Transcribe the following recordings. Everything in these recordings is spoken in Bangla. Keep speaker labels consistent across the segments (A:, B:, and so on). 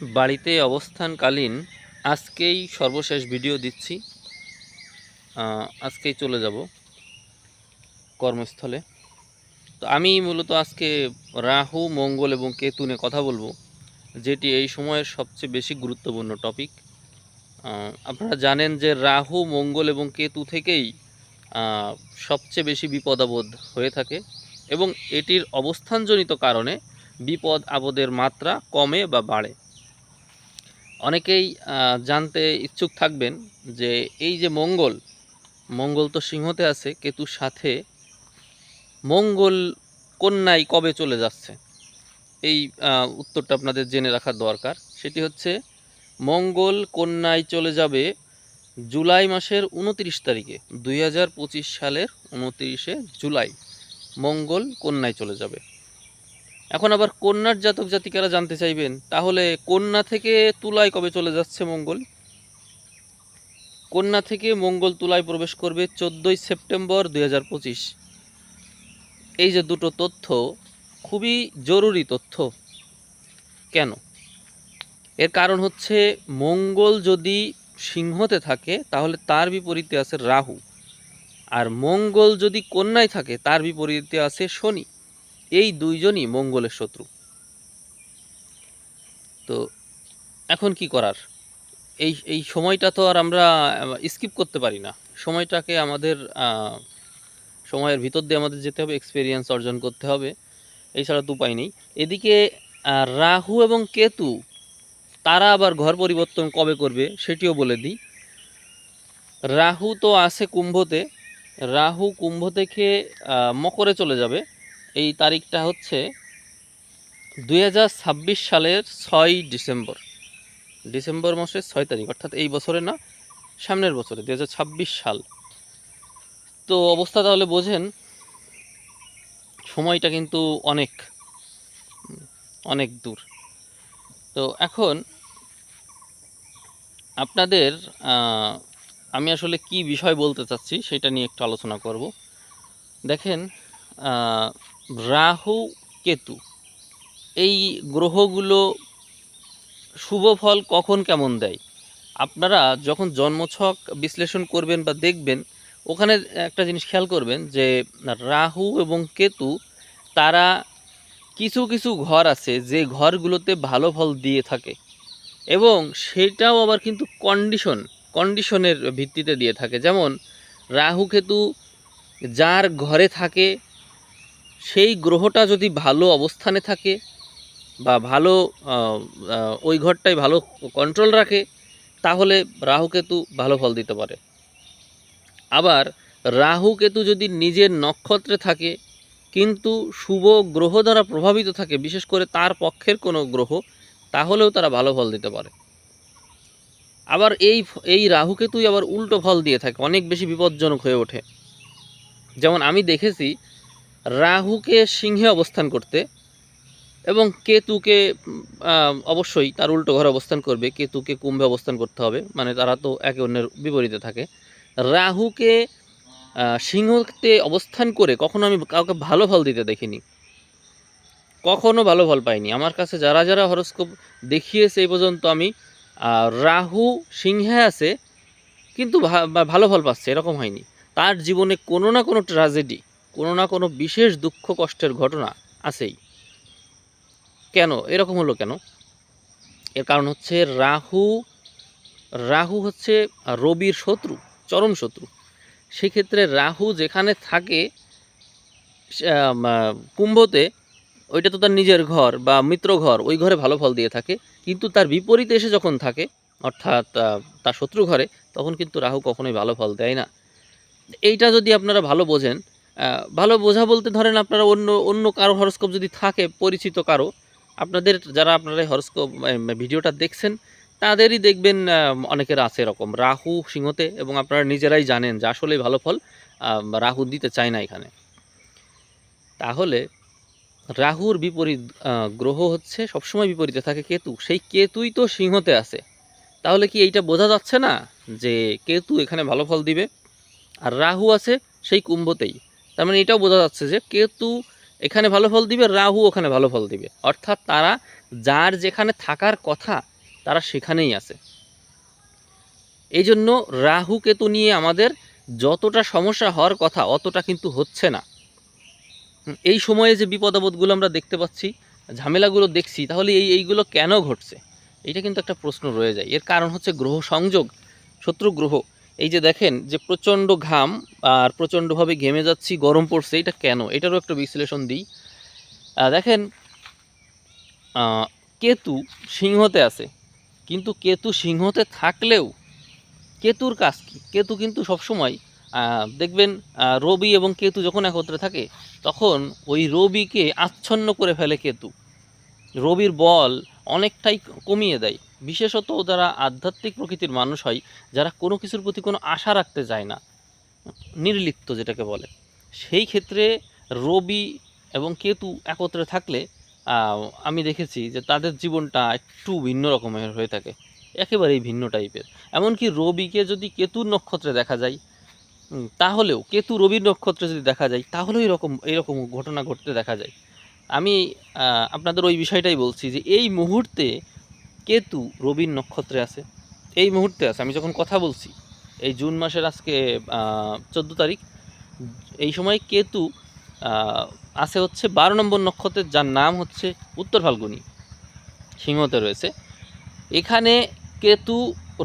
A: বাড়িতে অবস্থানকালীন আজকেই সর্বশেষ ভিডিও দিচ্ছি। আজকেই চলে যাব কর্মস্থলে। তো আমি মূলত আজকে রাহু, মঙ্গল এবং কেতু নিয়ে কথা বলব, যেটি এই সময়ের সবচেয়ে বেশি গুরুত্বপূর্ণ টপিক। আপনারা জানেন যে রাহু, মঙ্গল এবং কেতু থেকেই সবচেয়ে বেশি বিপদাবোধ হয়ে থাকে এবং এটির অবস্থানজনিত কারণে বিপদ আপদের মাত্রা কমে বা বাড়ে। অনেকেই জানতে ইচ্ছুক থাকবেন যে এই যে মঙ্গল মঙ্গল তো সিংহতে আছে কেতুর সাথে, মঙ্গল কন্যায় কবে চলে যাচ্ছে? এই উত্তরটা আপনাদের জেনে রাখার দরকার। সেটি হচ্ছে, মঙ্গল কন্যায় চলে যাবে জুলাই মাসের উনত্রিশ তারিখে, দুই হাজার পঁচিশ সালের উনত্রিশে জুলাই, মঙ্গল কন্যায় চলে যাবে। এখন আবার কন্যার জাতক জাতিকারা জানতে চাইবেন, তাহলে কন্যা থেকে তুলায় কবে চলে যাচ্ছে মঙ্গল? কন্যা থেকে মঙ্গল তুলায় প্রবেশ করবে চোদ্দোই সেপ্টেম্বর দু হাজার পঁচিশ। এই যে দুটো তথ্য, খুবই জরুরি তথ্য। কেন? এর কারণ হচ্ছে মঙ্গল যদি সিংহতে থাকে, তাহলে তার বিপরীতে আছে রাহু। আর মঙ্গল যদি কন্যায় থাকে, তার বিপরীতে আছে শনি। এই দুইজনই মঙ্গলের শত্রু। তো এখন কি করার? এই এই সময়টা তো আর আমরা স্কিপ করতে পারি না। সময়টাকে আমাদের সময়ের ভিতর দিয়ে আমাদের যেতে হবে এক্সপিরিয়েন্স অর্জন করতে হবে। এছাড়া তো উপায় নেই। এদিকে রাহু এবং কেতু, তারা আবার ঘর পরিবর্তন কবে করবে সেটিও বলে দিই। রাহু তো আছে কুম্ভতে। রাহু কুম্ভ থেকে মকরে চলে যাবে। এই তারিখটা হচ্ছে দু হাজার ছাব্বিশ সালের ছয় ডিসেম্বর। ডিসেম্বর মাসের ছয় তারিখ, অর্থাৎ এই বছরে না, সামনের বছরে দু হাজার ছাব্বিশ সাল। তো অবস্থা তাহলে বোঝেন, সময়টা কিন্তু অনেক অনেক দূর। তো এখন আপনাদের আমি আসলে কি বিষয় বলতে চাচ্ছি সেটা নিয়ে একটু আলোচনা করব। দেখেন রাহু কেতু। এই গ্রহগুলো শুভ ফল কখন কেমন দেয়? আপনারা যখন জন্মছক বিশ্লেষণ করবেন বা দেখবেন, ওখানে একটা জিনিস খেয়াল করবেন যে, রাহু এবং কেতু, তারা কিছু কিছু ঘর আছে যে ঘরগুলোতে ভালো ফল দিয়ে থাকে। এবং সেটাও আবার কিন্তু কন্ডিশন কন্ডিশনের ভিত্তিতে দিয়ে থাকে। যেমন, রাহু কেতু যার ঘরে থাকে সেই গ্রহটা যদি ভালো অবস্থানে থাকে বা ভালো ওই ঘরটাই ভালো কন্ট্রোল রাখে, তাহলে রাহু কেতু ভালো ফল দিতে পারে। আবার রাহু কেতু যদি নিজের নক্ষত্রে থাকে, কিন্তু শুভ গ্রহ দ্বারা প্রভাবিত থাকে, বিশেষ করে তার পক্ষের কোনো গ্রহ, তাহলেও তারা ভালো ফল দিতে পারে। আবার এই এই রাহু কেতুই আবার উল্টো ফল দিয়ে থাকে, অনেক বেশি বিপজ্জনক হয়ে ওঠে। যেমন আমি দেখেছি রাহুকে সিংহে অবস্থান করতে এবং কেতুকে অবশ্যই তার উল্টো ঘরে অবস্থান করবে, কেতুকে কুম্ভে অবস্থান করতে হবে মানে তারা তো একে অন্যের বিপরীতে থাকে। রাহুকে সিংহতে অবস্থান করে কখনো আমি কাউকে ভালো ফল দিতে দেখিনি। কখনো ভালো ফল পাইনি। আমার কাছে যারা যারা হরস্কোপ দেখিয়েছে এই পর্যন্ত আমি রাহু সিংহে আছে, কিন্তু ভালো ফল পাচ্ছে, এরকম হয়নি। তার জীবনে কোনো না কোনো ট্র্যাজেডি কোনো না কোনো বিশেষ দুঃখ কষ্টের ঘটনা আছেই। কেন? এরকম হলো কেন? এর কারণ হচ্ছে রাহু রাহু হচ্ছে রবির শত্রু, চরম শত্রু। সেক্ষেত্রে রাহু যেখানে থাকে কুম্ভতে, ওইটা তো তার নিজের ঘর বা মিত্র ঘর, ওই ঘরে ভালো ফল দিয়ে থাকে। কিন্তু তার বিপরীতে এসে যখন থাকে, অর্থাৎ তার শত্রু ঘরে, তখন কিন্তু রাহু কখনোই ভালো ফল দেয় না। এইটা যদি আপনারা ভালো বোঝেন ভালো বোঝা বলতে ধরেন আপনারা অন্য অন্য কারও হরস্কোপ যদি থাকে, পরিচিত কারও, আপনাদের যারা আপনারা হরস্কোপ ভিডিওটা দেখছেন, তাদেরই দেখবেন অনেকের আছে এরকম রাহু সিংহতে এবং আপনারা নিজেরাই জানেন যে আসলেই ভালো ফল রাহু দিতে চায় না এখানে। তাহলে রাহুর বিপরীত গ্রহ হচ্ছে সবসময় বিপরীতে থাকে কেতু। সেই কেতুই তো সিংহতে আছে। তাহলে কি এইটা বোঝা যাচ্ছে না যে কেতু এখানে ভালো ফল দিবে? আর রাহু আছে সেই কুম্ভতেই। তার মানে এটাও বোঝা যাচ্ছে যে কেতু এখানে ভালো ফল দিবে, রাহু ওখানে ভালো ফল দিবে। অর্থাৎ তারা যার যেখানে থাকার কথা, তারা সেখানেই আছে। এই জন্য রাহু কেতু নিয়ে আমাদের যতটা সমস্যা হওয়ার কথা, অতটা কিন্তু হচ্ছে না। এই সময়ে যে বিপদ আপদগুলো আমরা দেখতে পাচ্ছি, ঝামেলাগুলো দেখছি, তাহলে এই, এইগুলো কেন ঘটছে? এটা কিন্তু একটা প্রশ্ন রয়ে যায়। এর কারণ হচ্ছে গ্রহ সংযোগ, শত্রু গ্রহ। এই যে দেখেন যে প্রচণ্ড ঘাম আর প্রচণ্ডভাবে ঘেমে যাচ্ছি, গরম পড়ছে, এটা কেন? এটারও একটা বিশ্লেষণ দিই। দেখেন কেতু সিংহতে আছে, কিন্তু কেতু সিংহতে থাকলেও কেতুর কাজ কি? কেতু কিন্তু সবসময় দেখবেন রবি এবং কেতু যখন একত্রে থাকে, তখন ওই রবিকে আচ্ছন্ন করে ফেলে কেতু। রবির বল অনেকটাই কমিয়ে দেয়। বিশেষত যারা আধ্যাত্মিক প্রকৃতির মানুষ হয়, যারা কোনো কিছুর প্রতি কোনো আশা রাখতে চায় না, নির্লিপ্ত যেটাকে বলে, সেই ক্ষেত্রে রবি এবং কেতু একত্রে থাকলে আমি দেখেছি যে তাদের জীবনটা একটু ভিন্ন রকমের হয়ে থাকে, একেবারেই ভিন্ন টাইপের। এমনকি রবিকে যদি কেতুর নক্ষত্রে দেখা যায় তাহলেও কেতু রবির নক্ষত্রে যদি দেখা যায়, তাহলেও এরকম এরকম ঘটনা ঘটতে দেখা যায়। আমি আপনাদের ওই বিষয়টাই বলছি যে এই মুহূর্তে কেতু রবির নক্ষত্রে আছে। এই মুহূর্তে আছে। আমি যখন কথা বলছি, এই জুন মাসের আজকে চোদ্দ তারিখ, এই সময় কেতু আছে হচ্ছে বারো নম্বর নক্ষত্রের, যার নাম হচ্ছে উত্তর ফাল্গুনি সিংহতে রয়েছে। এখানে কেতু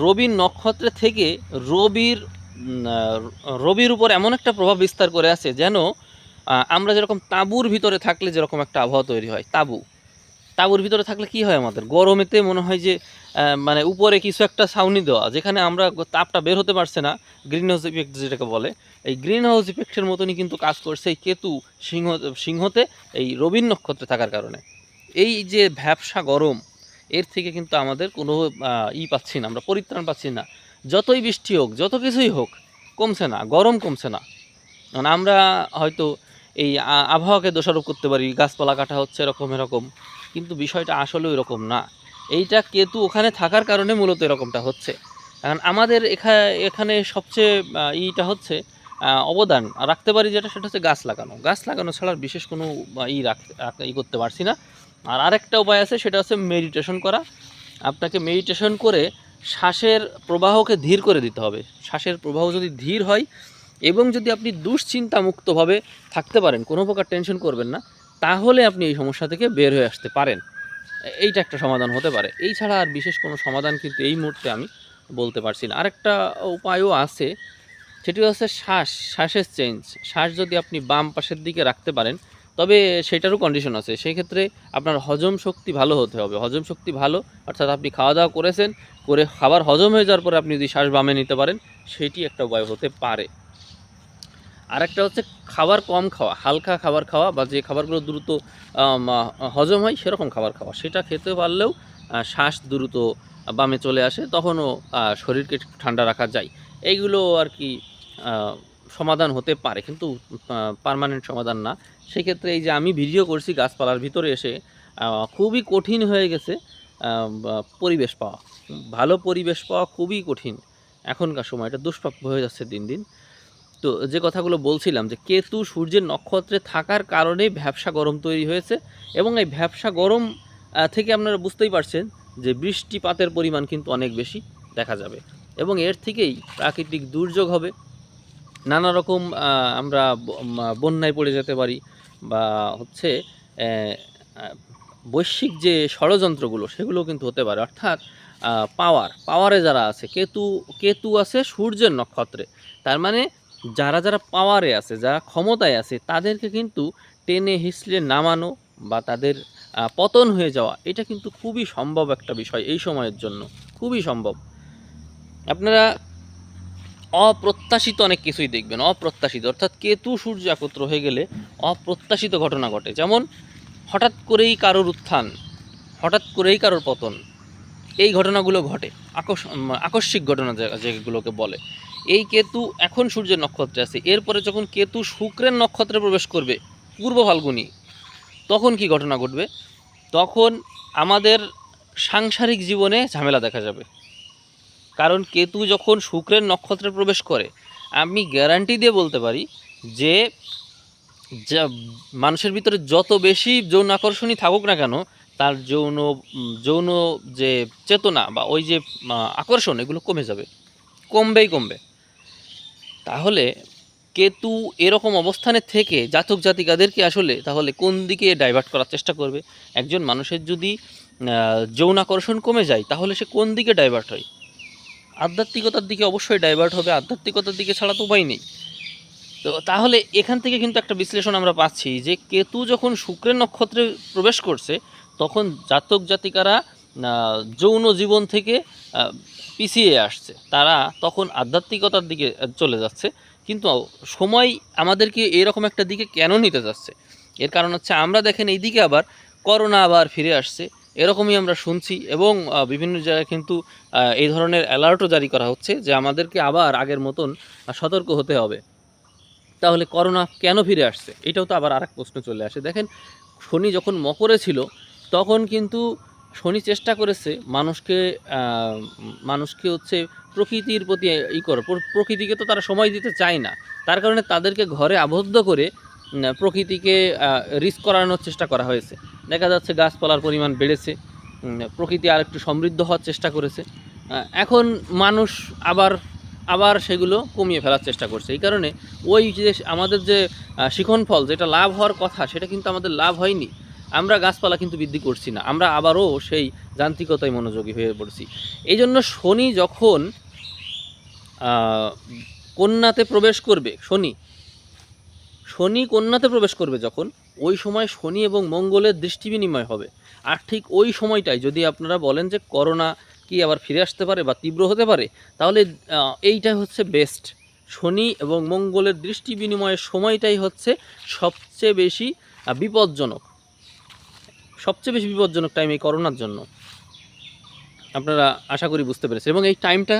A: রবির নক্ষত্রে থেকে রবির রবির উপর এমন একটা প্রভাব বিস্তার করে আছে যেন আমরা যেরকম তাঁবুর ভিতরে থাকলে যেরকম একটা আবহাওয়া তৈরি হয়, তাঁবু। তাঁবুর ভিতরে থাকলে কি হয় আমাদের? গরমেতে মনে হয় যে মানে উপরে কিছু একটা ছাউনি দেওয়া, যেখানে আমরা তাপটা বের হতে পারছে না গ্রিন হাউস ইফেক্ট যেটাকে বলে। এই গ্রিন হাউস ইফেক্টের মতনই কিন্তু কাজ করছে এই কেতু সিংহ, সিংহতে, এই রবীন নক্ষত্রে থাকার কারণে। এই যে ভ্যাবসা গরম, এর থেকে কিন্তু আমাদের কোনো ই পাচ্ছি না, আমরা পরিত্রাণ পাচ্ছি না। যতই বৃষ্টি হোক, যত কিছুই হোক, কমছে না, গরম কমছে না। কারণ আমরা হয়তো এই আবহাওয়াকে দোষারোপ করতে পারি, গাছপালা কাটা হচ্ছে এরকম এরকম। কিন্তু বিষয়টা আসলে এরকম না। এইটা কেতু ওখানে থাকার কারণে মূলত এরকমটা হচ্ছে। কারণ আমাদের এখানে এখানে সবচেয়ে ইটা হচ্ছে অবদান রাখতে পারি যেটা, সেটা হচ্ছে গাছ লাগানো। গাছ লাগানো ছাড়া বিশেষ কোনো ই রাখতে রাখ- ই করতে পারছি না। আর আরেকটা উপায় আছে, সেটা হচ্ছে মেডিটেশন করা। আপনাকে মেডিটেশন করে শ্বাসের প্রবাহকে ধীর করে দিতে হবে। শ্বাসের প্রবাহ যদি ধীর হয় এবং যদি আপনি দুশ্চিন্তা মুক্তভাবে থাকতে পারেন, কোনো প্রকার টেনশন করবেন না। তাহলে আপনি এই সমস্যা থেকে বের হয়ে আসতে পারেন। এইটা একটা সমাধান হতে পারে। এই ছাড়া আর বিশেষ কোনো সমাধান কিন্তু এই মুহূর্তে আমি বলতে পারছি না। আরেকটা উপায়ও আছে, সেটি হচ্ছে শ্বাস, শ্বাসের চেঞ্জ। শ্বাস যদি আপনি বাম পাশের দিকে রাখতে পারেন, তবে সেটারও কন্ডিশন আছে। সেই ক্ষেত্রে আপনার হজম শক্তি ভালো হতে হবে। হজম শক্তি ভালো, অর্থাৎ আপনি খাওয়া দাওয়া করেছেন, করে খাবার হজম হয়ে যাওয়ার পরে আপনি যদি শ্বাস বামে নিতে পারেন, সেটি একটা উপায় হতে পারে। আরেকটা হচ্ছে খাবার কম খাওয়া, হালকা খাবার খাওয়া বা যে খাবারগুলো দ্রুত হজম হয় সেরকম খাবার খাওয়া। সেটা খেতে পারলেও শ্বাস দ্রুত বামে চলে আসে, তখনও শরীরকে ঠান্ডা রাখা যায়। এইগুলো আর কি সমাধান হতে পারে, কিন্তু পার্মানেন্ট সমাধান না। সেক্ষেত্রে এই যে আমি ভিডিও করছি গাছপালার ভিতরে এসে খুবই কঠিন হয়ে গেছে পরিবেশ পাওয়া। ভালো পরিবেশ পাওয়া খুবই কঠিন। এখনকার সময়টা দুষ্প্রাপ্য হয়ে যাচ্ছে দিন দিন। তো যে কথাগুলো বলছিলাম যে কেতু সূর্যের নক্ষত্রে থাকার কারণেই ভ্যাবসা গরম তৈরি হয়েছে এবং এই ভ্যাবসা গরম থেকে আপনারা বুঝতেই পারছেন যে বৃষ্টিপাতের পরিমাণ কিন্তু অনেক বেশি দেখা যাবে এবং এর থেকেই প্রাকৃতিক দুর্যোগ হবে। নানা রকম আমরা বন্যায় পড়ে যেতে পারি বা হচ্ছে বৈশ্বিক যে ষড়যন্ত্রগুলো সেগুলো কিন্তু হতে পারে। অর্থাৎ পাওয়ার, পাওয়ারে যারা আছে, কেতু কেতু আছে সূর্যের নক্ষত্রে। তার মানে যারা যারা পাওয়ারে আছে, যারা ক্ষমতায় আছে, তাদেরকে কিন্তু টেনে হিসলে নামানো বা তাদের পতন হয়ে যাওয়া, এটা কিন্তু খুবই সম্ভব একটা বিষয় এই সময়ের জন্য। খুবই সম্ভব। আপনারা অপ্রত্যাশিত অনেক কিছুই দেখবেন, অপ্রত্যাশিত। অর্থাৎ কেতু সূর্য একত্র হয়ে গেলে অপ্রত্যাশিত ঘটনা ঘটে। যেমন, হঠাৎ করেই কারোর উত্থান, হঠাৎ করেই কারোর পতন, এই ঘটনাগুলো ঘটে। আকস্মিক ঘটনা যেগুলোকে বলে। এই কেতু এখন সূর্যের নক্ষত্রে আছে। এরপরে যখন কেতু শুক্রের নক্ষত্রে প্রবেশ করবে, পূর্ব ফাল্গুনি, তখন কি ঘটনা ঘটবে? তখন আমাদের সাংসারিক জীবনে ঝামেলা দেখা যাবে। কারণ কেতু যখন শুক্রের নক্ষত্রে প্রবেশ করে, আমি গ্যারান্টি দিয়ে বলতে পারি যে, যা মানুষের ভিতরে যত বেশি যৌন আকর্ষণই থাকুক না কেন, তার যৌন যৌন যে চেতনা বা ওই যে আকর্ষণ, এগুলো কমে যাবে। কমবেই কমবে। তাহলে কেতু এরকম অবস্থানে থেকে জাতক জাতিকাদেরকে আসলে তাহলে কোন দিকে ডাইভার্ট করার চেষ্টা করবে? একজন মানুষের যদি আহ, যৌন আকর্ষণ কমে যায় তাহলে সে কোন দিকে ডাইভার্ট হয়? আধ্যাত্মিকতার দিকে অবশ্যই ডাইভার্ট হবে আধ্যাত্মিকতার দিকে ছাড়া তো উপায় নেই। তো তাহলে এখান থেকে কিন্তু একটা বিশ্লেষণ আমরা পাচ্ছি যে কেতু যখন শুক্রের নক্ষত্রে প্রবেশ করছে তখন জাতক জাতিকারা যৌন জীবন থেকে পিছিয়ে আসছে। তারা তখন আধ্যাত্মিকতার দিকে চলে যাচ্ছে। কিন্তু সময় আমাদেরকে এরকম একটা দিকে কেন নিতে যাচ্ছে? এর কারণ হচ্ছে আমরা দেখেন এই দিকে আবার করোনা আবার ফিরে আসছে। এরকমই আমরা শুনছি এবং বিভিন্ন জায়গায় কিন্তু এই ধরনের অ্যালার্টও জারি করা হচ্ছে যে আমাদেরকে আবার আগের মতন সতর্ক হতে হবে। তাহলে করোনা কেন ফিরে আসছে? এটাও তো আবার আরেক প্রশ্ন চলে আসে। দেখেন শনি যখন মকরে ছিল, তখন কিন্তু শনি চেষ্টা করেছে মানুষকে মানুষকে হচ্ছে প্রকৃতির প্রতি ই কর। প্রকৃতিকে তো তারা সময় দিতে চায় না। তার কারণে তাদেরকে ঘরে আবদ্ধ করে প্রকৃতিকে রিস্ক করানোর চেষ্টা করা হয়েছে। দেখা যাচ্ছে গাছপালার পরিমাণ বেড়েছে প্রকৃতি আর একটু সমৃদ্ধ হওয়ার চেষ্টা করেছে। এখন মানুষ আবার আবার সেগুলো কমিয়ে ফেলার চেষ্টা করছে। এই কারণে ওই যে আমাদের যে শিখন ফল যেটা লাভ হওয়ার কথা, সেটা কিন্তু আমাদের লাভ হয়নি। আমরা গাছপালা কিন্তু বৃদ্ধি করছি না, আমরা আবারও সেই যান্ত্রিকতায় মনোযোগী হয়ে পড়ছি। এই জন্য শনি যখন কন্যাতে প্রবেশ করবে, শনি শনি কন্যাতে প্রবেশ করবে যখন, ওই সময় শনি এবং মঙ্গলের দৃষ্টি বিনিময় হবে। আর ঠিক ওই সময়টাই যদি আপনারা বলেন যে করোনা কি আবার ফিরে আসতে পারে বা তীব্র হতে পারে, তাহলে এইটাই হচ্ছে বেস্ট শনি এবং মঙ্গলের দৃষ্টি বিনিময়ের সময়টাই হচ্ছে সবচেয়ে বেশি বিপজ্জনক। সবচেয়ে বেশি বিপজ্জনক টাইম এই করোনার জন্য। আপনারা আশা করি বুঝতে পেরেছেন। এবং এই টাইমটা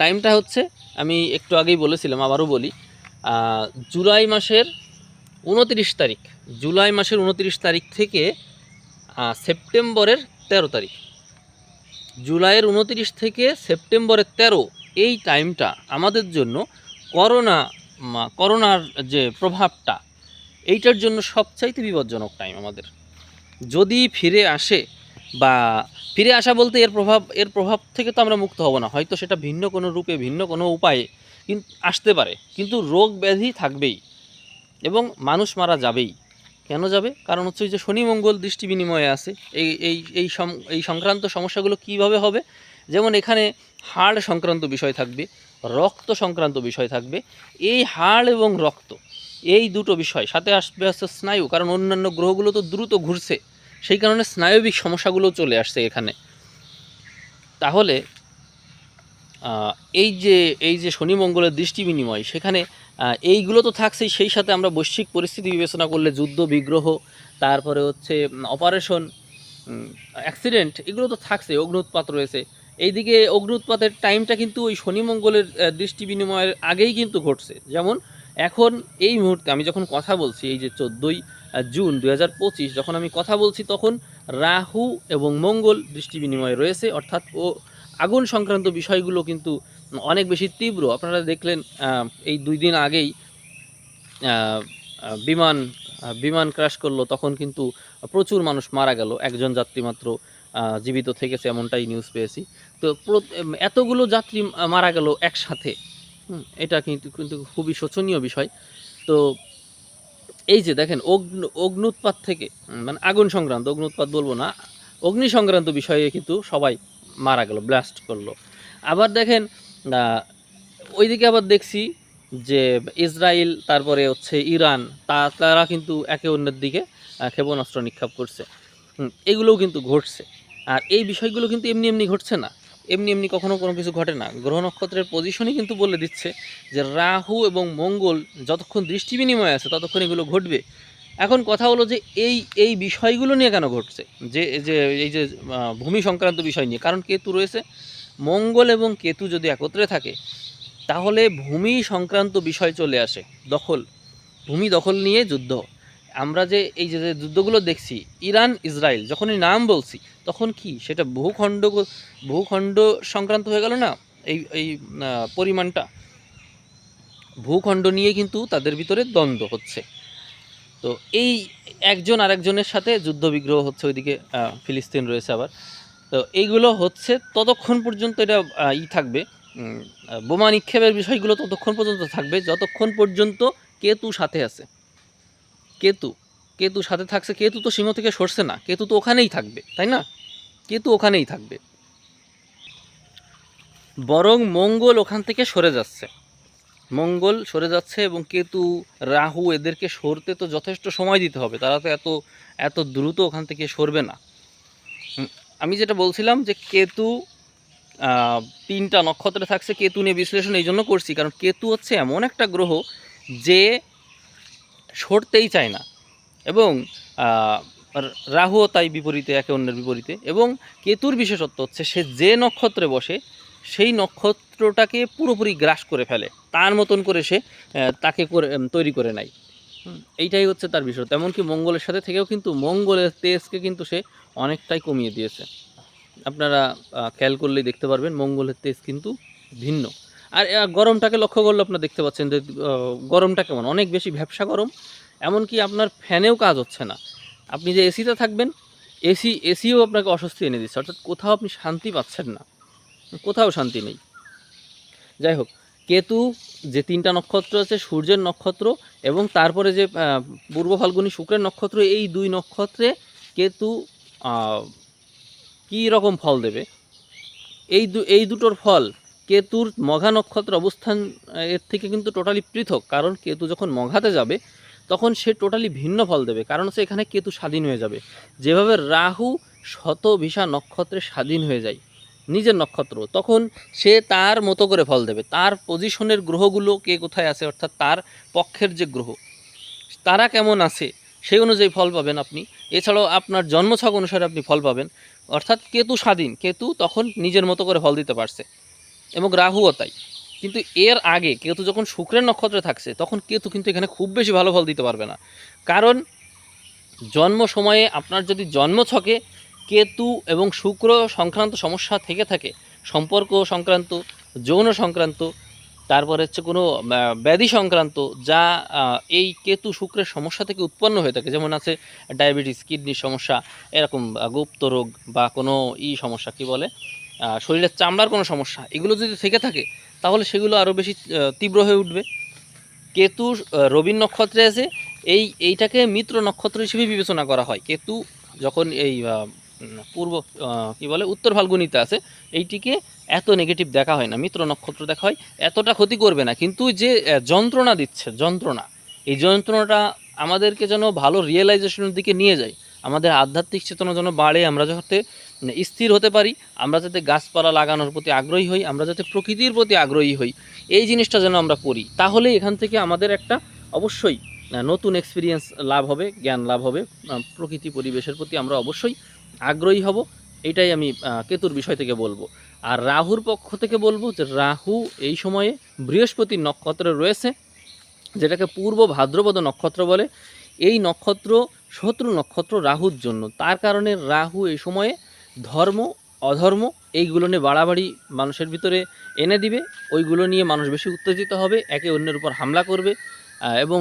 A: টাইমটা হচ্ছে, আমি একটু আগেই বলেছিলাম, আবারও বলি জুলাই মাসের উনত্রিশ তারিখ, জুলাই মাসের উনত্রিশ তারিখ থেকে সেপ্টেম্বরের তেরো তারিখ। জুলাইয়ের উনত্রিশ থেকে সেপ্টেম্বরের তেরো এই টাইমটা আমাদের জন্য করোনা করোনার যে প্রভাবটা, এইটার জন্য সবচাইতে বিপজ্জনক টাইম আমাদের। যদি ফিরে আসে বা ফিরে আসা বলতে এর প্রভাব এর প্রভাব থেকে তো আমরা মুক্ত হব না। হয়তো সেটা ভিন্ন কোনো রূপে, ভিন্ন কোনো উপায়ে কিন্তু আসতে পারে। কিন্তু রোগ ব্যাধি থাকবেই এবং মানুষ মারা যাবেই। কেন যাবে? কারণ হচ্ছে যে শনি মঙ্গল দৃষ্টি বিনিময়ে আছে। এই এই এই সম- এই সংক্রান্ত সমস্যাগুলো কীভাবে হবে? যেমন এখানে হাড় সংক্রান্ত বিষয় থাকবে, রক্ত সংক্রান্ত বিষয় থাকবে। এই হাড় এবং রক্ত এই দুটো বিষয়। সাথে আসবে হচ্ছে স্নায়ু, কারণ অন্যান্য গ্রহগুলো তো দ্রুত ঘুরছে। সেই কারণে স্নায়বিক সমস্যাগুলো চলে আসছে এখানে। তাহলে এই যে এই যে শনি মঙ্গলের দৃষ্টি বিনিময়, সেখানে এইগুলো তো থাকছেই, সেই সাথে আমরা বৈশ্বিক পরিস্থিতি বিবেচনা করলে যুদ্ধ, বিগ্রহ, তারপরে হচ্ছে অপারেশন অ্যাক্সিডেন্ট, এগুলো তো থাকছে অগ্নুৎপাত রয়েছে। এইদিকে অগ্নুৎপাতের টাইমটা কিন্তু ওই শনি মঙ্গলের দৃষ্টি বিনিময়ের আগেই কিন্তু ঘটছে। যেমন এখন এই মুহূর্তে আমি যখন কথা বলছি, এই যে চোদ্দোই জুন দু হাজার পঁচিশ, যখন আমি কথা বলছি, তখন রাহু এবং মঙ্গল দৃষ্টি বিনিময়ে রয়েছে। অর্থাৎ ও আগুন সংক্রান্ত বিষয়গুলো কিন্তু অনেক বেশি তীব্র। আপনারা দেখলেন এই দুই দিন আগেই বিমান বিমান ক্র্যাশ করল, তখন কিন্তু প্রচুর মানুষ মারা গেল। একজন যাত্রী মাত্র জীবিত থেকেছে, এমনটাই নিউজ পেয়েছি। তো এতগুলো যাত্রী মারা গেল একসাথে। এটা কিন্তু কিন্তু খুবই শোচনীয় বিষয়। তো এই যে দেখেন, অগ্ন, অগ্নুৎপাত থেকে মানে আগুন সংক্রান্ত, অগ্নুৎপাত বলব না অগ্নি সংক্রান্ত বিষয়ে কিন্তু সবাই মারা গেল ব্লাস্ট করল। আবার দেখেন ওইদিকে আবার দেখছি যে ইসরায়েল তারপরে হচ্ছে ইরান, তা, তারা কিন্তু একে অন্যের দিকে ক্ষেপণাস্ত্র নিক্ষেপ করছে। এগুলোও কিন্তু ঘটছে। আর এই বিষয়গুলো কিন্তু এমনি এমনি ঘটছে না। এমনি এমনি কখনো কোনো কিছু ঘটে না। গ্রহ নক্ষত্রের পজিশনই কিন্তু বলে দিচ্ছে যে রাহু এবং মঙ্গল যতক্ষণ দৃষ্টি বিনিময় আছে ততক্ষণ এগুলো ঘটবে। এখন কথা হলো যে এই এই বিষয়গুলো নিয়ে কেন ঘটছে? যে যে, এই যে ভূমি সংক্রান্ত বিষয় নিয়ে। কারণ কেতু রয়েছে। মঙ্গল এবং কেতু যদি একত্রে থাকে, তাহলে ভূমি সংক্রান্ত বিষয় চলে আসে। দখল। ভূমি দখল নিয়ে যুদ্ধ। আমরা যে, এই যে যুদ্ধগুলো দেখছি, ইরান ইসরায়েল যখনই নাম বলছি তখন কি? সেটা ভূখণ্ড ভূখণ্ড সংক্রান্ত হয়ে গেল না? এই এই পরিমাণটা? ভূখণ্ড নিয়ে কিন্তু তাদের ভিতরে দ্বন্দ্ব হচ্ছে। তো তো এই একজন আরেকজনের সাথে যুদ্ধ বিগ্রহ হচ্ছে ওইদিকে ফিলিস্তিন রয়েছে আবার। তো এইগুলো হচ্ছে ততক্ষণ পর্যন্ত এটা ই থাকবে। বোমা নিক্ষেপের বিষয়গুলো ততক্ষণ পর্যন্ত থাকবে। যতক্ষণ পর্যন্ত কেতু সাথে আছে। কেতু। কেতু সাথে থাকছে, কেতু তো সীমা থেকে সরছে না, কেতু তো ওখানেই থাকবে, তাই না? কেতু ওখানেই থাকবে। বরং মঙ্গল ওখান থেকে সরে যাচ্ছে। মঙ্গল সরে যাচ্ছে এবং কেতু, রাহু এদেরকে সরতে তো যথেষ্ট সময় দিতে হবে, তারা তো এত এত দ্রুত ওখান থেকে সরবে না। আমি যেটা বলছিলাম যে কেতু তিনটা নক্ষত্রে থাকছে, কেতু নিয়ে বিশ্লেষণ এই জন্য করছি, কারণ কেতু হচ্ছে এমন একটা গ্রহ যে সরতেই চায় না। এবং রাহুও তাই বিপরীতে, একে অন্যের বিপরীতে, এবং কেতুর বিশেষত্ব হচ্ছে সে যে নক্ষত্রে বসে, সেই নক্ষত্রটাকে পুরোপুরি গ্রাস করে ফেলে। তার মতন করে সে তাকে করে তৈরি করে নেয়। এইটাই হচ্ছে তার বিষয় এমনকি মঙ্গলের সাথে থেকেও কিন্তু মঙ্গলের তেজকে কিন্তু সে অনেকটাই কমিয়ে দিয়েছে। আপনারা খেয়াল করলেই দেখতে পারবেন, মঙ্গলের তেজ কিন্তু ভিন্ন। আর গরমটাকে লক্ষ্য করলে আপনারা দেখতে পাচ্ছেন যে গরমটা কেমন? অনেক বেশি ভ্যাবসা গরম এমনকি আপনার ফ্যানেও কাজ হচ্ছে না। আপনি যে এসিতে থাকবেন, এসি, এসিও আপনাকে অস্বস্তি এনে দিচ্ছে, অর্থাৎ কোথাও আপনি শান্তি পাচ্ছেন না। কোথাও শান্তি নেই। যাই হোক, কেতু, যে তিনটা নক্ষত্র আছে, সূর্যের নক্ষত্র এবং তারপরে যে পূর্ব ফাল্গুনী শুক্রের নক্ষত্র, এই দুই নক্ষত্রে কেতু কী রকম ফল দেবে? এই দু, এই দুটোর ফল, কেতুর মঘা নক্ষত্র অবস্থান, এর থেকে কিন্তু টোটালি পৃথক, কারণ কেতু যখন মঘাতে যাবে তখন সে টোটালি ভিন্ন ফল দেবে। কারণ হচ্ছে এখানে কেতু স্বাধীন হয়ে যাবে। যেভাবে রাহু শত ভিসা নক্ষত্রে স্বাধীন হয়ে যায়, নিজের নক্ষত্র, তখন সে তার মতো করে ফল দেবে। তার পজিশনের গ্রহগুলো কে কোথায় আছে? অর্থাৎ তার পক্ষের যে গ্রহ, তারা কেমন আছে, সেই অনুযায়ী ফল পাবেন আপনি। এছাড়াও আপনার জন্মছক অনুসারে আপনি ফল পাবেন। অর্থাৎ কেতু স্বাধীন, কেতু তখন নিজের মতো করে ফল দিতে পারছে এবং রাহুও তাই। কিন্তু এর আগে কেতু যখন শুক্রের নক্ষত্রে থাকছে, তখন কেতু কিন্তু এখানে খুব বেশি ভালো ফল দিতে পারবে না। কারণ জন্ম সময়ে আপনার যদি জন্ম ছকে কেতু এবং শুক্র সংক্রান্ত সমস্যা থেকে থাকে, সম্পর্ক সংক্রান্ত, যৌন সংক্রান্ত, তারপরে হচ্ছে কোনো ব্যাধি সংক্রান্ত, যা এই কেতু শুক্রের সমস্যা থেকে উৎপন্ন হয়ে থাকে, যেমন আছে ডায়াবেটিস, কিডনির সমস্যা, এরকম গুপ্ত রোগ বা কোনো ই সমস্যা, কি বলে? শরীরের চামড়ার কোনো সমস্যা, এগুলো যদি থেকে থাকে, তাহলে সেগুলো আরও বেশি তীব্র হয়ে উঠবে। কেতু রবির নক্ষত্রে আছে, এই, এইটাকে মিত্র নক্ষত্র হিসেবে বিবেচনা করা হয়। কেতু যখন এই পূর্ব কি বলে, উত্তর ফাল্গুনিতে আছে, এইটিকে এত নেগেটিভ দেখা হয় না, মিত্র নক্ষত্র দেখা হয়, এতটা ক্ষতি করবে না। কিন্তু যে যন্ত্রণা দিচ্ছে, যন্ত্রণা, এই যন্ত্রণাটা আমাদেরকে যেন ভালো রিয়েলাইজেশনের দিকে নিয়ে যায় আমাদের আধ্যাত্মিক চেতনা যেন বাড়ে, আমরা যাতে স্থির হতে পারি, আমরা যাতে গাছপালা লাগানোর প্রতি আগ্রহী হই, আমরা যাতে প্রকৃতির প্রতি আগ্রহী হই, এই জিনিসটা যেন আমরা করি। তাহলে এখান থেকে আমাদের একটা অবশ্যই নতুন এক্সপিরিয়েন্স লাভ হবে, জ্ঞান লাভ হবে প্রকৃতি পরিবেশের প্রতি আমরা অবশ্যই আগ্রহী হব, এটাই আমি কেতুর বিষয় থেকে বলব। আর রাহুর পক্ষ থেকে বলব যে রাহু এই সময়ে বৃহস্পতির নক্ষত্রে রয়েছে, যেটাকে পূর্ব ভাদ্রপদ নক্ষত্র বলে এই নক্ষত্র, শত্রু নক্ষত্র রাহুর জন্য। তার কারণে রাহু এই সময়ে ধর্ম, অধর্ম, এইগুলো নিয়ে বাড়াবাড়ি মানুষের ভিতরে এনে দিবে। ওইগুলো নিয়ে মানুষ বেশি উত্তেজিত হবে, একে অন্যের উপর হামলা করবে এবং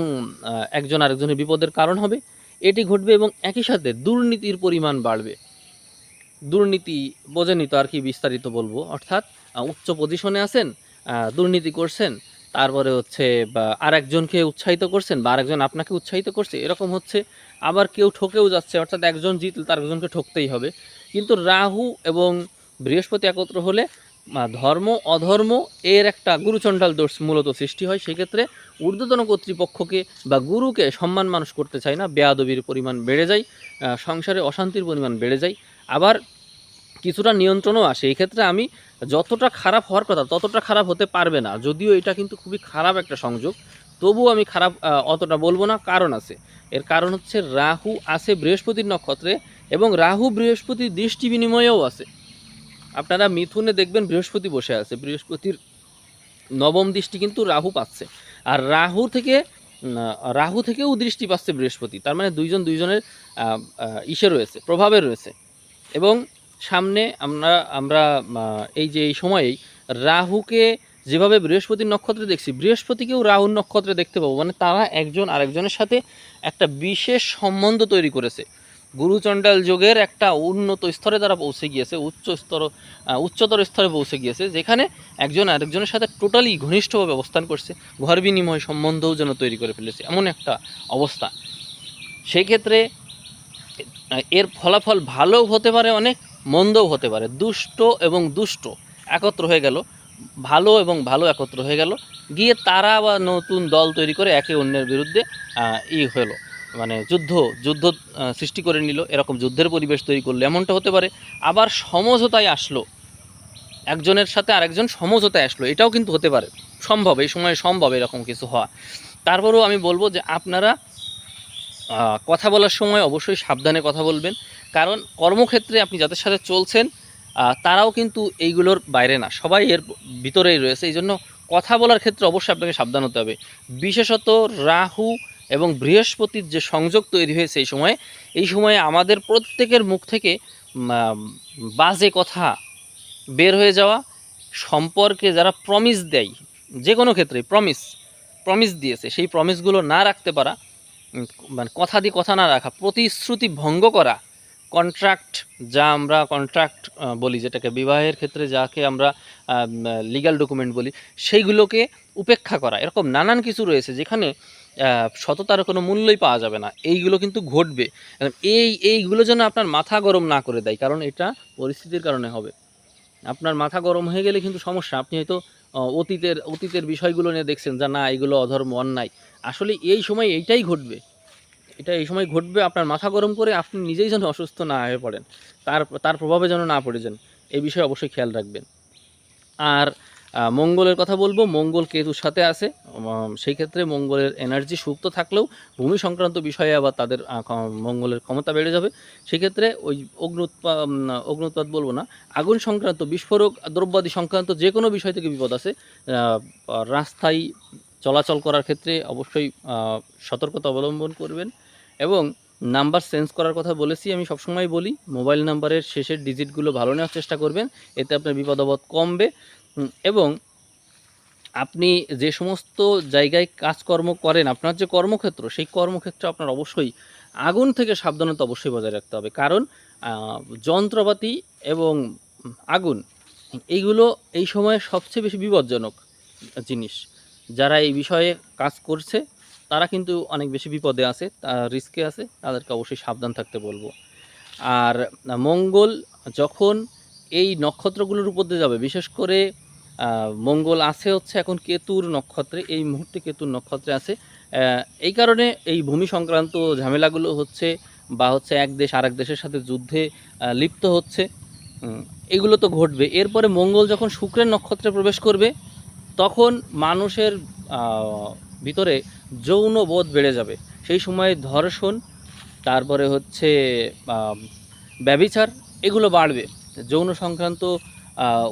A: একজন আরেকজনের বিপদের কারণ হবে। এটি ঘটবে এবং একই সাথে দুর্নীতির পরিমাণ বাড়বে। দুর্নীতি বোঝেনি তো আর কি বিস্তারিত বলব। অর্থাৎ উচ্চ পজিশনে আছেন দুর্নীতি করছেন তারপরে হচ্ছে বা আরেকজনকে উৎসাহিত করছেন বা আরেকজন আপনাকে উৎসাহিত করছে, এরকম হচ্ছে। আবার কেউ ঠকেও যাচ্ছে, অর্থাৎ একজন জিতলে তার একজনকে ঠকতেই হবে। কিন্তু রাহু এবং বৃহস্পতি একত্র হলে ধর্ম, অধর্ম এর একটা গুরুচণ্ডাল দোষ মূলত সৃষ্টি হয়। সেক্ষেত্রে ঊর্ধ্বতন কর্তৃপক্ষকে বা গুরুকে সম্মান মানুষ করতে চায় না। বেয়াদবির পরিমাণ বেড়ে যায় সংসারে অশান্তির পরিমাণ বেড়ে যায়। আবার কিছুটা নিয়ন্ত্রণও আসে। এই ক্ষেত্রে আমি যতটা খারাপ হওয়ার কথা ততটা খারাপ হতে পারবে না। যদিও এটা কিন্তু খুবই খারাপ একটা সংযোগ, তবুও আমি খারাপ অতটা বলব না। কারণ আছে। এর কারণ হচ্ছে রাহু আছে বৃহস্পতির নক্ষত্রে এবং রাহু বৃহস্পতির দৃষ্টি বিনিময়েও আছে। আপনারা মিথুনে দেখবেন বৃহস্পতি বসে আছে। বৃহস্পতির নবম দৃষ্টি কিন্তু রাহু পাচ্ছে। আর রাহু থেকে রাহু থেকেও দৃষ্টি পাচ্ছে বৃহস্পতি। তার মানে দুইজন দুইজনের ইসে রয়েছে, প্রভাবে রয়েছে। এবং সামনে আমরা আমরা এই যে এই সময়েই রাহুকে যেভাবে বৃহস্পতির নক্ষত্রে দেখছি বৃহস্পতিকেও রাহুর নক্ষত্রে দেখতে পাবো। মানে তারা একজন আরেকজনের সাথে একটা বিশেষ সম্বন্ধ তৈরি করেছে। গুরুচণ্ডাল যোগের একটা উন্নত স্তরে তারা পৌঁছে গিয়েছে উচ্চ স্তর উচ্চতর স্তরে পৌঁছে গিয়েছে যেখানে একজন আরেকজনের সাথে টোটালি ঘনিষ্ঠভাবে অবস্থান করছে ঘর বিনিময় সম্বন্ধও যেন তৈরি করে ফেলেছে এমন একটা অবস্থা। সেই ক্ষেত্রে আহ, এর ফলাফল ভালোও হতে পারে, অনেক মন্দও হতে পারে। দুষ্ট এবং দুষ্ট একত্র হয়ে গেল, ভালো এবং ভালো একত্র হয়ে গেল। গিয়ে তারা বা নতুন দল তৈরি করে একে অন্যের বিরুদ্ধে ই হলো মানে যুদ্ধ যুদ্ধ সৃষ্টি করে নিল। এরকম যুদ্ধের পরিবেশ তৈরি করল এমনটা হতে পারে। আবার সমঝোতায় আসলো, একজনের সাথে আরেকজন সমঝোতায় আসলো, এটাও কিন্তু হতে পারে। সম্ভব, এই সময় সম্ভব এরকম কিছু হওয়া। তারপরেও আমি বলব যে আপনারা কথা বলার সময় অবশ্যই সাবধানে কথা বলবেন। কারণ কর্মক্ষেত্রে আপনি যাদের সাথে চলছেন তারাও কিন্তু এইগুলোর বাইরে না। সবাই এর ভিতরেই রয়েছে। এই জন্য কথা বলার ক্ষেত্রে অবশ্যই আপনাকে সাবধান হতে হবে। বিশেষত রাহু এবং বৃহস্পতির যে সংযোগ তৈরি হয়েছে এই সময়ে এই সময়ে আমাদের প্রত্যেকের মুখ থেকে বাজে কথা বের হয়ে যাওয়া, সম্পর্কে যারা প্রমিস দেয় যে কোনো ক্ষেত্রে প্রমিস প্রমিস দিয়েছে, সেই প্রমিসগুলো না রাখতে পারা মানে কথা দিয়ে কথা না রাখা, প্রতিশ্রুতি ভঙ্গ করা কন্ট্রাক্ট যা আমরা কন্ট্রাক্ট বলি, যেটাকে বিবাহের ক্ষেত্রে যাকে আমরা লিগ্যাল ডকুমেন্ট বলি, সেইগুলোকে উপেক্ষা করা। এরকম নানান কিছু রয়েছে যেখানে সততার কোনো মূল্যই পাওয়া যাবে না। এইগুলো কিন্তু ঘটবে। এই, এইগুলো যেন আপনার মাথা গরম না করে দেয়, কারণ এটা পরিস্থিতির কারণে হবে। আপনার মাথা গরম হয়ে গেলে কিন্তু সমস্যা। আপনি হয়তো অতীতের অতীতের বিষয়গুলো নিয়ে দেখছেন যে না, এগুলো অধর্ম, অন্যায়। আসলে এই সময় এইটাই ঘটবে। এটা এই সময় ঘটবে, আপনার মাথা গরম করে আপনি নিজেই যেন অসুস্থ না হয়ে পড়েন। তার তার প্রভাবে যেন না পড়ে যান এই বিষয়ে অবশ্যই খেয়াল রাখবেন। আর মঙ্গলের কথা বলব মঙ্গল কেতুর সাথে আছে। সেই ক্ষেত্রে মঙ্গলের এনার্জি সুপ্ত থাকলেও ভূমি সংক্রান্ত বিষয়ে আবার তাদের মঙ্গলের ক্ষমতা বেড়ে যাবে। সেক্ষেত্রে ওই অগ্নুৎপা উম, অগ্নুৎপাত বলব না আগুন সংক্রান্ত বিস্ফোরক দ্রব্যাদি সংক্রান্ত যে কোনো বিষয় থেকে বিপদ আছে রাস্তায় চলাচল করার ক্ষেত্রে অবশ্যই সতর্কতা অবলম্বন করবেন। এবং নাম্বার চেঞ্জ করার কথা বলেছি আমি সবসময় বলি মোবাইল নাম্বারের শেষের ডিজিটগুলো ভালো নেওয়ার চেষ্টা করবেন এতে আপনার বিপদাবদ কমবে। এবং আপনি যে সমস্ত জায়গায় কাজকর্ম করেন, আপনার যে কর্মক্ষেত্র, সেই কর্মক্ষেত্রে আপনার অবশ্যই আগুন থেকে সাবধানতা অবশ্যই বজায় রাখতে হবে। কারণ যন্ত্রপাতি এবং আগুন, এইগুলো এই সময়ে সবচেয়ে বেশি বিপজ্জনক জিনিস। যারা এই বিষয়ে কাজ করছে, তারা কিন্তু অনেক বেশি বিপদে আছে রিস্কে আছে, তাদেরকে অবশ্যই সাবধান থাকতে বলব। আর মঙ্গল যখন এই নক্ষত্রগুলোর উপর দিয়ে যাবে, বিশেষ করে মঙ্গল আছে হচ্ছে এখন কেতুর নক্ষত্রে এই মুহূর্তে কেতুর নক্ষত্রে আছে। এই কারণে এই ভূমি সংক্রান্ত ঝামেলাগুলো হচ্ছে বা হচ্ছে এক দেশ আরেক দেশের সাথে যুদ্ধে লিপ্ত হচ্ছে। এগুলো তো ঘটবে। এরপরে মঙ্গল যখন শুক্রের নক্ষত্রে প্রবেশ করবে তখন মানুষের ভিতরে যৌন বোধ বেড়ে যাবে। সেই সময় ধর্ষণ তারপরে হচ্ছে আহ, ব্যভিচার এগুলো বাড়বে। যৌন সংক্রান্ত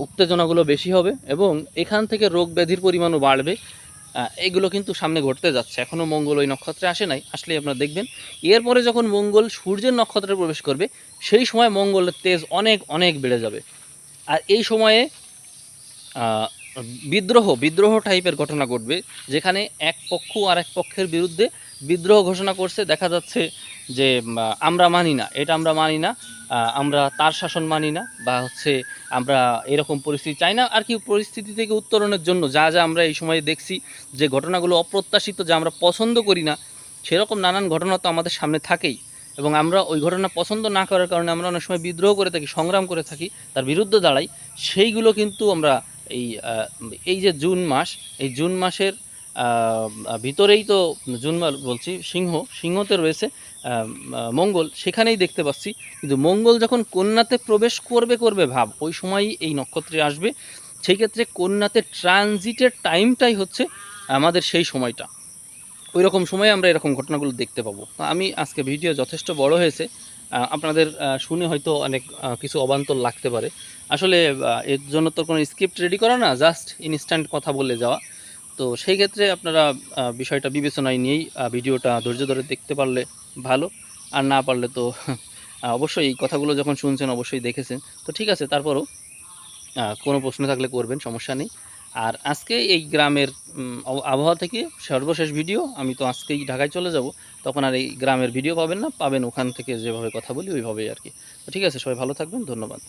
A: উত্তেজনাগুলো বেশি হবে এবং এখান থেকে রোগ ব্যাধির পরিমাণও বাড়বে। এগুলো কিন্তু সামনে ঘটতে যাচ্ছে। এখনও মঙ্গল ওই নক্ষত্রে আসে নাই, আসলেই আপনারা দেখবেন। এরপরে যখন মঙ্গল সূর্যের নক্ষত্রে প্রবেশ করবে, সেই সময় মঙ্গলের তেজ অনেক অনেক বেড়ে যাবে। আর এই সময়ে বিদ্রোহ বিদ্রোহ টাইপের ঘটনা ঘটবে, যেখানে এক পক্ষ আর এক পক্ষের বিরুদ্ধে বিদ্রোহ ঘোষণা করছে, দেখা যাচ্ছে যে আমরা মানি না, এটা আমরা মানি না আমরা তার শাসন মানি না, বা হচ্ছে আমরা এরকম পরিস্থিতি চাই না, আর কি পরিস্থিতি থেকে উত্তরণের জন্য, যা যা আমরা এই সময়ে দেখছি যে ঘটনাগুলো অপ্রত্যাশিত, যা আমরা পছন্দ করি না, সেরকম নানান ঘটনা তো আমাদের সামনে থাকেই, এবং আমরা ওই ঘটনা পছন্দ না করার কারণে আমরা অনেক সময় বিদ্রোহ করে থাকি, সংগ্রাম করে থাকি, তার বিরুদ্ধে দাঁড়াই, সেইগুলো কিন্তু আমরা এই এই যে জুন মাস, এই জুন মাসের ভিতরেই তো জুনমাল বলছি, সিংহ, সিংহতে রয়েছে মঙ্গল, সেখানেই দেখতে পাচ্ছি। কিন্তু মঙ্গল যখন কন্যাতে প্রবেশ করবে করবে ভাব, ওই সময়ই এই নক্ষত্রে আসবে। সেই ক্ষেত্রে কন্যাতে ট্রানজিটের টাইমটাই হচ্ছে আমাদের সেই সময়টা। ওই রকম সময়ে আমরা এরকম ঘটনাগুলো দেখতে পাবো। আমি আজকে ভিডিও যথেষ্ট বড় হয়েছে। আপনাদের শুনে হয়তো অনেক কিছু অবান্তর লাগতে পারে। আসলে এর জন্য তো কোনো স্ক্রিপ্ট রেডি করা না জাস্ট ইনস্ট্যান্ট কথা বলে যাওয়া। তো সেই ক্ষেত্রে আপনারা বিষয়টা বিবেচনায় নিয়েই ভিডিওটা ধৈর্য ধরে দেখতে পারলে ভালো। আর না পারলে তো অবশ্যই এই কথাগুলো যখন শুনছেন অবশ্যই দেখেছেন। তো ঠিক আছে, তারপরও কোনো প্রশ্ন থাকলে করবেন, সমস্যা নেই। আর আজকে এই গ্রামের আবহাওয়া থেকে সর্বশেষ ভিডিও, আমি তো আজকেই ঢাকায় চলে যাব, তখন আর এই গ্রামের ভিডিও পাবেন না, পাবেন ওখান থেকে যেভাবে কথা বলি, ওইভাবেই আর কি। তো ঠিক আছে, সবাই ভালো থাকবেন, ধন্যবাদ।